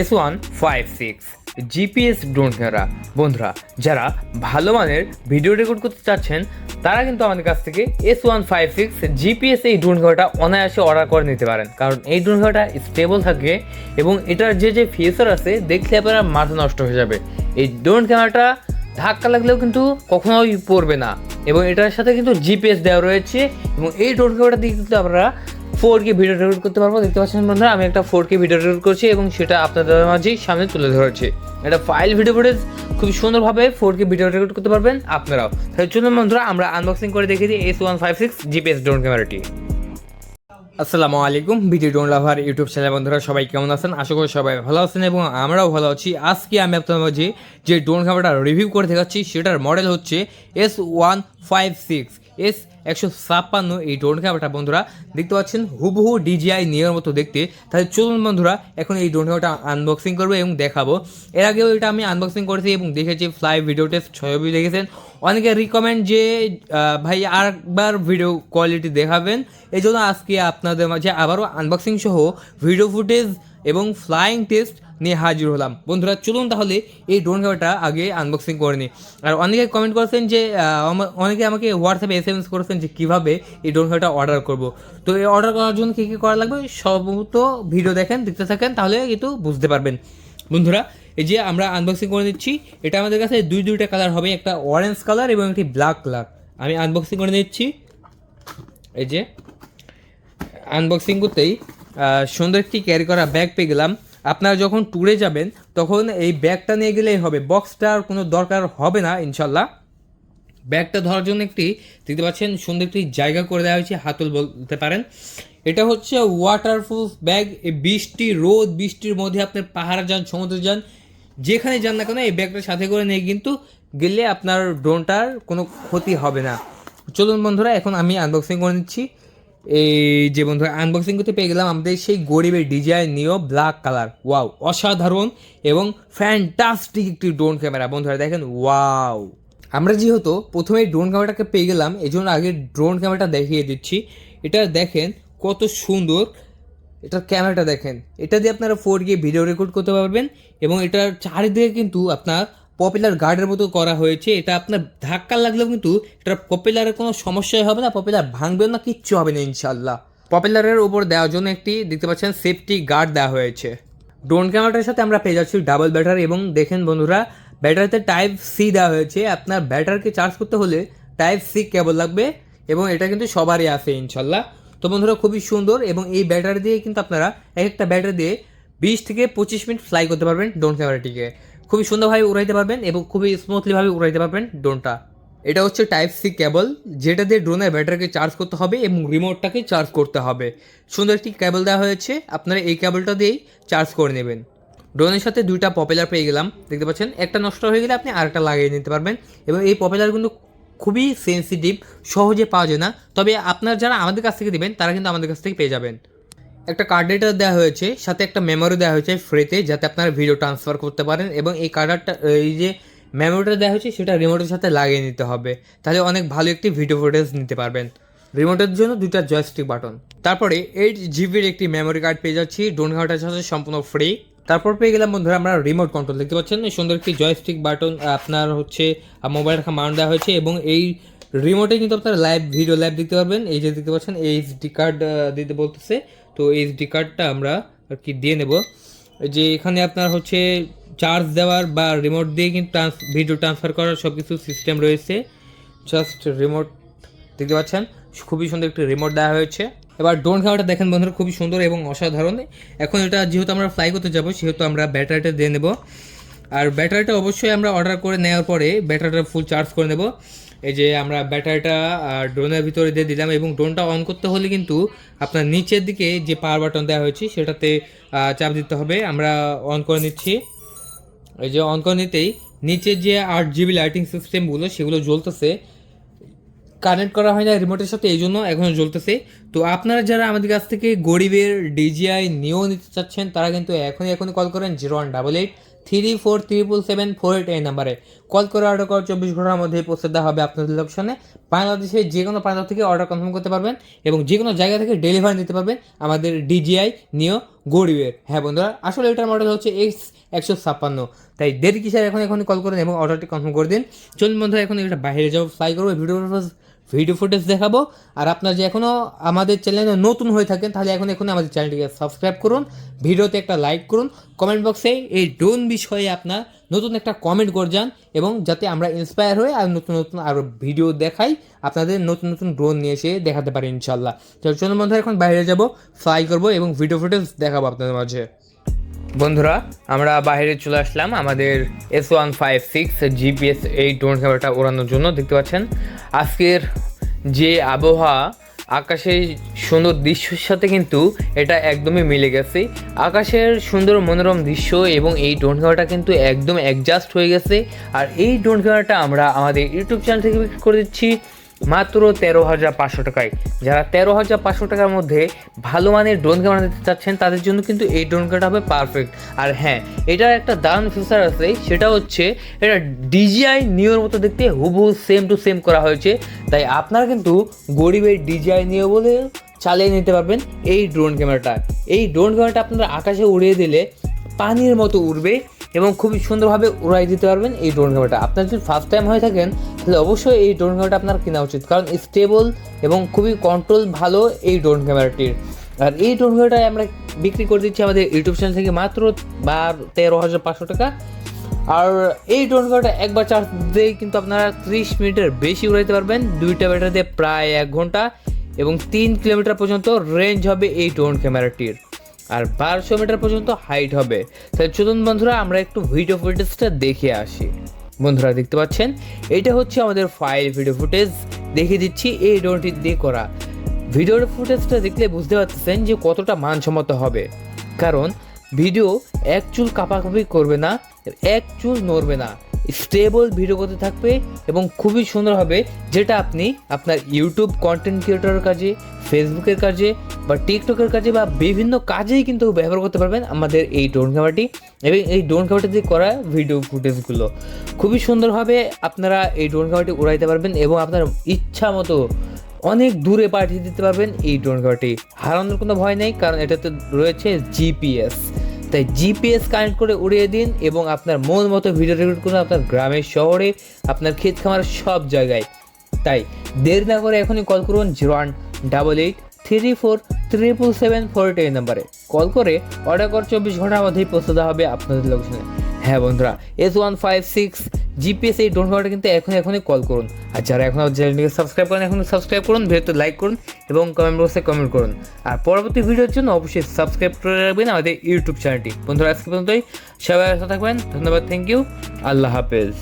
S one, five, six, GPS drone camera বন্ধুরা, যারা ভালো মানের ভিডিও রেকর্ড করতে চাচ্ছেন, তারা কিন্তু আমাদের কাছ থেকে S one, five, six, GPS এই ড্রোন ক্যামেরাটা অনায়াসে অর্ডার করে নিতে পারেন। কারণ এই ড্রোন ক্যামেরাটা স্টেবল থাকে এবং এটার যে যে ফিচার আছে, দেখলে আপনার মাথা নষ্ট হয়ে যাবে। এই ড্রোন ক্যামেরাটা ধাক্কা লাগলেও কিন্তু কখনোই পড়বে না। এবং এটার সাথে কিন্তু জিপিএস দেওয়া রয়েছে এবং এই ড্রোন ক্যামেরাটা দিয়ে কিন্তু আমরা ফোর কে ভিডিও রেকর্ড করতে পারব। দেখতে পাচ্ছেন বন্ধুরা, আমি একটা ফোর কে ভিডিও রেকর্ড করছি এবং সেটা আপনাদের মাঝেই সামনে তুলে ধরেছি। এটা ফাইল ভিডিও ফুটেজ খুব সুন্দরভাবে ফোর কে ভিডিও রেকর্ড করতে পারবেন আপনারাও। তাই চলুন বন্ধুরা, আমরা আনবক্সিং করে দেখে দিই S one five six GPS drone ক্যামেরাটি। আসসালামু আলাইকুম video drone lover YouTube channel বন্ধুরা, সবাই কেমন আছেন? আশা করি সবাই ভালো আছেন এবং আমরাও ভালো আছি। আজকে আমি আপনাদের মাঝে যে ড্রোন ক্যামেরাটা রিভিউ করে দেখাচ্ছি, সেটার মডেল হচ্ছে S one five six. S একশো ছাপ্পান্ন এই ড্রোন ক্যামেরাটা, বন্ধুরা, দেখতে পাচ্ছেন, হুবহু ডিজিআই নিয়ের মতো দেখতে। তাহলে চলুন, বন্ধুরা, এখন এই ড্রোন ক্যামেরাটা আনবক্সিং করব এবং দেখাবো। এর আগেও এটা আমি আনবক্সিং করেছি এবং দেখেছি ফ্লাই ভিডিও টেস্ট ছবি দেখেছেন। অনেকে রিকমেন্ড যে ভাই, আরেকবার ভিডিও কোয়ালিটি দেখাবেন। এই জন্য আজকে আপনাদের মাঝে আবারও আনবক্সিং সহ ভিডিও ফুটেজ এবং ফ্লাইং টেস্ট নিয়ে হাজির হলাম। বন্ধুরা, চলুন তাহলে এই ড্রোন ক্যামেরাটা আগে আনবক্সিং করে নিই। আর অনেকে কমেন্ট করেছেন যে অনেকে আমাকে হোয়াটসঅ্যাপে এস এম এস করেছেন যে কীভাবে এই ড্রোন ক্যামেরাটা অর্ডার করব। তো এই অর্ডার করার জন্য কী কী করা লাগবে সমস্ত ভিডিও দেখেন, দেখতে থাকেন, তাহলে কিন্তু বুঝতে পারবেন। বন্ধুরা, এই যে আমরা আনবক্সিং করে নিচ্ছি, এটা আমাদের কাছে দুই দুইটা কালার হবে, একটা অরেঞ্জ কালার এবং একটি ব্ল্যাক কালার আমি আনবক্সিং করে নিচ্ছি। এই যে আনবক্সিং করতেই সুন্দর একটি ক্যারি করা ব্যাগ পেয়ে গেলাম। আপনারা যখন ট্যুরে যাবেন, তখন এই ব্যাগটা নিয়ে গেলেই হবে। বক্সটার কোনো দরকার হবে না ইনশাল্লাহ ব্যাগটা ধরার জন্য একটি, দেখতে পাচ্ছেন, সুন্দর একটি জায়গা করে দেওয়া হয়েছে, হাতল বলতে পারেন। এটা হচ্ছে ওয়াটারপ্রুফ ব্যাগ এই বৃষ্টি, রোদ, বৃষ্টির মধ্যে আপনি পাহাড়ে যান, সমুদ্রে যান, যেখানে যান না কেন এই ব্যাগটা সাথে করে নিয়ে কিন্তু গেলে আপনার ড্রোনটার কোনো ক্ষতি হবে না। চলুন বন্ধুরা, এখন আমি আনবক্সিং করে নিচ্ছি। এই যে বন্ধুরা আনবক্সিং করতে পেয়ে গেলাম আমাদের সেই গরিবের ডিজাইন নিও ব্ল্যাক কালার ওয়াও অসাধারণ এবং ফ্যান্টাস্টিক একটি ড্রোন ক্যামেরা বন্ধুরা, দেখেন ওয়াও আমরা যেহেতু প্রথমে ড্রোন ক্যামেরাটাকে পেয়ে গেলাম এই জন্য আগে ড্রোন ক্যামেরাটা দেখিয়ে দিচ্ছি। এটা দেখেন, কত সুন্দর। এটার ক্যামেরাটা দেখেন। এটা দিয়ে আপনারা ফোর গিয়ে ভিডিও রেকর্ড করতে পারবেন এবং এটার চারিদিকে কিন্তু আপনার পপুলার গার্ডের মতো করা হয়েছে, এটা আপনার ধাক্কা লাগলেও কিন্তু এটা পপুলারের কোনো সমস্যাই হবে না পপুলার ভাঙবেও না, কিচ্ছু হবে না ইনশাল্লাহ পপুলারের উপর দেওয়ার জন্য একটি দেখতে পাচ্ছেন সেফটি গার্ড দেওয়া হয়েছে। ড্রোন ক্যামেরাটার সাথে আমরা পেয়ে যাচ্ছি ডাবল ব্যাটারি এবং দেখেন বন্ধুরা ব্যাটারিতে টাইপ সি দেওয়া হয়েছে, আপনার ব্যাটারিকে চার্জ করতে হলে টাইপ সি কেবল লাগবে এবং এটা কিন্তু সবারই আছে ইনশাল্লাহ তো বন্ধুরা, খুবই সুন্দর এবং এই ব্যাটারি দিয়ে কিন্তু আপনারা এক একটা ব্যাটারি দিয়ে বিশ থেকে পঁচিশ মিনিট ফ্লাই করতে পারবেন ড্রোন ক্যামেরাটিকে খুবই সুন্দরভাবে উড়াইতে পারবেন এবং খুবই স্মুথলিভাবে উড়াইতে পারবেন ড্রোনটা এটা হচ্ছে টাইপ সি কেবল যেটা দিয়ে ড্রোনের ব্যাটারিকে চার্জ করতে হবে এবং রিমোটটাকে চার্জ করতে হবে। সুন্দর একটি কেবল দেওয়া হয়েছে, আপনারা এই কেবলটা দিয়েই চার্জ করে নেবেন। ড্রোনের সাথে দুইটা পপুলার পেয়ে গেলাম, দেখতে পাচ্ছেন? একটা নষ্ট হয়ে গেলে আপনি আরেকটা লাগিয়ে নিতে পারবেন এবং এই পপুলার কিন্তু খুবই সেন্সিটিভ সহজে পাওয়া যায় না। তবে আপনার যারা আমাদের কাছ থেকে দেবেন তারা কিন্তু আমাদের কাছ থেকে পেয়ে যাবেন। একটা কার্ড রেটার দেওয়া হয়েছে, সাথে একটা মেমোরি দেওয়া হয়েছে ফ্রিতে যাতে আপনারা ভিডিও ট্রান্সফার করতে পারেন এবং এই কার্ডারটা এই যে মেমোরিটা দেওয়া হয়েছে, সেটা রিমোটের সাথে লাগিয়ে নিতে হবে। তাহলে অনেক ভালো একটি ভিডিও ফুটেজ নিতে পারবেন। রিমোটের জন্য দুইটা জয়স্টিক বাটন তারপরে এইট জিবির একটি মেমোরি কার্ড পেয়ে যাচ্ছি। ড্রোন ঘাটার সাথে সম্পূর্ণ ফ্রি তারপর পেয়ে গেলাম, বন্ধুরা, আমরা রিমোট কন্ট্রোল দেখতে পাচ্ছেন সুন্দর একটি জয়স্টিক বাটন আপনার হচ্ছে মোবাইল রাখা মাউন্ট দেওয়া হয়েছে এবং এই রিমোটে কিন্তু আপনারা লাইভ ভিডিও লাইভ দেখতে পারবেন। এই যে দেখতে পাচ্ছেন এইচডি কার্ড দিতে বলতেছে। তো এইচডি কার্ডটা আমরা আর কি দিয়ে নেব। যে এখানে আপনার হচ্ছে চার্জ দেওয়ার বা রিমোট দিয়ে কিন্তু ভিডিও ট্রান্সফার করার সব কিছু সিস্টেম রয়েছে। জাস্ট রিমোট দেখতে পাচ্ছেন? খুবই সুন্দর একটি রিমোট দেওয়া হয়েছে। এবার ড্রোন ক্যামেরাটা দেখেন বন্ধুরা, খুবই সুন্দর এবং অসাধারণ। এখন এটা যেহেতু আমরা ফ্লাই করতে যাব, সেহেতু আমরা ব্যাটারিটা দিয়ে নেব। আর ব্যাটারিটা অবশ্যই আমরা অর্ডার করে নেওয়ার পরে ব্যাটারিটা ফুল চার্জ করে নেব। এই যে আমরা ব্যাটারিটা ড্রোনের ভিতরে দিয়ে দিলাম এবং ড্রোনটা অন করতে হলে কিন্তু আপনার নিচের দিকে যে পাওয়ার বাটন দেওয়া হয়েছে, সেটাতে চাপ দিতে হবে। আমরা অন করে নিচ্ছি। এই যে অন করে নিতেই নিচের যে আট জিবি লাইটিং সিস্টেমগুলো সেগুলো জ্বলতেছে। কানেক্ট করা হয় না রিমোটের সাথে, এই জন্য এখনও জ্বলতেছে। তো আপনারা যারা আমাদের কাছ থেকে গরিবের ডিজিআই নিয়েও নিতে চাচ্ছেন, তারা কিন্তু এখনই এখনই কল করেন zero one double eight three four triple seven four eight এই নাম্বারে। কল করে অর্ডার করার চব্বিশ ঘণ্টার মধ্যে পৌঁছে দেওয়া হবে আপনাদের লোকেশনে বাংলাদেশের যে কোনো প্রান্ত থেকে অর্ডার কনফার্ম করতে পারবেন এবং যে কোনো জায়গা থেকে ডেলিভারি নিতে পারবেন আমাদের ডিজিআই নিও গরিবের হ্যাঁ বন্ধুরা, আসলে এটার মডেল হচ্ছে এক্স একশো ছাপ্পান্ন। তাই দেরি কিসের? এখন এখন কল করুন এবং অর্ডারটি কনফার্ম করে দিন। চলুন বন্ধুরা, এখন এটা বাইরে যাব ফ্লাই করব ভিডিও ভিডিও ফুটেজ দেখাবো। আর আপনার যে এখনও আমাদের চ্যানেলে নতুন হয়ে থাকেন, তাহলে এখন এখন আমাদের চ্যানেলটিকে সাবস্ক্রাইব করুন ভিডিওতে একটা লাইক করুন। কমেন্ট বক্সে এই ড্রোন বিষয়ে আপনার নতুন একটা কমেন্ট করে যান এবং যাতে আমরা ইন্সপায়ার হয়ে আর নতুন নতুন আরও ভিডিও দেখাই, আপনাদের নতুন নতুন ড্রোন নিয়ে এসে দেখাতে পারি ইনশাল্লাহ তো চলুন বন্ধুরা, এখন বাইরে যাব ফ্লাই করব এবং ভিডিও ফুটেজ দেখাবো আপনাদের মাঝে। বন্ধুরা, আমরা বাইরে চলে আসলাম আমাদের S one five six GPS এই ড্রোন ক্যামেরাটা ওড়ানোর জন্য, দেখতে পাচ্ছেন? আজকের যে আবহাওয়া আকাশের সুন্দর দৃশ্যের সাথে কিন্তু এটা একদমই মিলে গেছে। আকাশের সুন্দর মনোরম দৃশ্য এবং এই ড্রোন ক্যামেরাটা কিন্তু একদম অ্যাডজাস্ট হয়ে গেছে। আর এই ড্রোন ক্যামেরাটা আমরা আমাদের ইউটিউব চ্যানেল থেকে বিক্রি করে দিচ্ছি। মাত্র তেরো হাজার পাঁচশো টাকায়। যারা তেরো হাজার পাঁচশো টাকার মধ্যে ভালো মানের ড্রোন ক্যামেরা দিতে চাচ্ছেন, তাদের জন্য কিন্তু এই ড্রোন ক্যামেরাটা হবে পারফেক্ট আর হ্যাঁ এটার একটা দারুণ ফিচার আছে, সেটা হচ্ছে এটা ডিজিআই নিওর মতো দেখতে হুবহু সেম টু সেম করা হয়েছে। তাই আপনারা কিন্তু গরিবের ডিজিআই নিও বলে চালিয়ে নিতে পারবেন এই ড্রোন ক্যামেরাটা এই ড্রোন ক্যামেরাটা আপনারা আকাশে উড়িয়ে দিলে পানির মতো উড়বে। এবং খুবই সুন্দরভাবে উড়াই দিতে পারবেন এই ড্রোন ক্যামেরাটা আপনার যদি ফার্স্ট টাইম হয়ে থাকেন, তাহলে অবশ্যই এই ড্রোন ক্যামেরাটা আপনার কেনা উচিত। কারণ স্টেবল এবং খুবই কন্ট্রোল ভালো এই ড্রোন ক্যামেরাটির আর এই ড্রোন ক্যামেরাটা আমরা বিক্রি করে দিচ্ছি আমাদের ইউটিউব চ্যানেল থেকে মাত্র বার তেরো হাজার পাঁচশো টাকা। আর এই ড্রোন ক্যামেরাটা একবার চার্জ দিয়ে কিন্তু আপনারা ত্রিশ মিনিটের বেশি উড়াইতে পারবেন। দুইটা ব্যাটারি দিয়ে প্রায় এক ঘণ্টা এবং তিন কিলোমিটার পর্যন্ত রেঞ্জ হবে এই ড্রোন ক্যামেরাটির আর বারোশো মিটার পর্যন্ত হাইট হবে। তাই চলুন বন্ধুরা, আমরা একটু ভিডিও ফুটেজটা দেখে আসি। বন্ধুরা, দেখতে পাচ্ছেন? এটা হচ্ছে আমাদের ফাইল ভিডিও ফুটেজ দেখিয়ে দিচ্ছি, এই ড্রোনটি দিয়ে করা। ভিডিওর ফুটেজটা দেখলে বুঝতে পারতেছেন যে কতটা মানসম্মত হবে। কারণ ভিডিও এক চুল কাপাকাপি করবে না, এক চুল নড়বে না। স্টেবল ভিডিও করতে থাকবে এবং খুবই সুন্দর হবে যেটা আপনি আপনার ইউটিউব কন্টেন্ট ক্রিয়েটরের কাজে ফেসবুকের কাজে বা টিকটকের কাজে বা বিভিন্ন কাজেই কিন্তু ব্যবহার করতে পারবেন আমাদের এই ড্রোন ক্যামেরাটি এবং এই ড্রোন ক্যামেরাটি দিয়ে করা ভিডিও ফুটেজগুলো খুবই সুন্দরভাবে আপনারা এই ড্রোন ক্যামেরাটি উড়াইতে পারবেন এবং আপনার ইচ্ছা মতো অনেক দূরে পাঠিয়ে দিতে পারবেন এই ড্রোন ক্যামেরাটি হারানোর কোনো ভয় নেই, কারণ এটাতে রয়েছে জিপিএস তাই জিপিএস কানেক্ট করে উড়িয়ে দিন এবং আপনার মন মতো ভিডিও রেকর্ড করুন আপনার গ্রামের শহরে, আপনার ক্ষেত খামার সব জায়গায়। তাই দেরি না করে এখনই কল করুন zero one double eight three four triple seven four eight এই নাম্বারে। কল করে অর্ডার কর, চব্বিশ ঘণ্টার মধ্যেই পৌঁছে দেওয়া হবে আপনাদের লোকেশনে হ্যাঁ বন্ধুরা S one five six GPS এই ডোন ভাড়াটা কিন্তু এখন এখনই কল করুন। আর যারা এখন চ্যানেলটিকে সাবস্ক্রাইব করেন এখন সাবস্ক্রাইব করুন, ভিডিওতে লাইক করুন এবং কমেন্ট বক্সে কমেন্ট করুন। আর পরবর্তী ভিডিওর জন্য অবশ্যই সাবস্ক্রাইব করে রাখবেন আমাদের ইউটিউব চ্যানেলটি বন্ধুরা, আজকে পর্যন্তই। সবাই সাথে থাকবেন। ধন্যবাদ থ্যাংক ইউ আল্লাহ হাফেজ।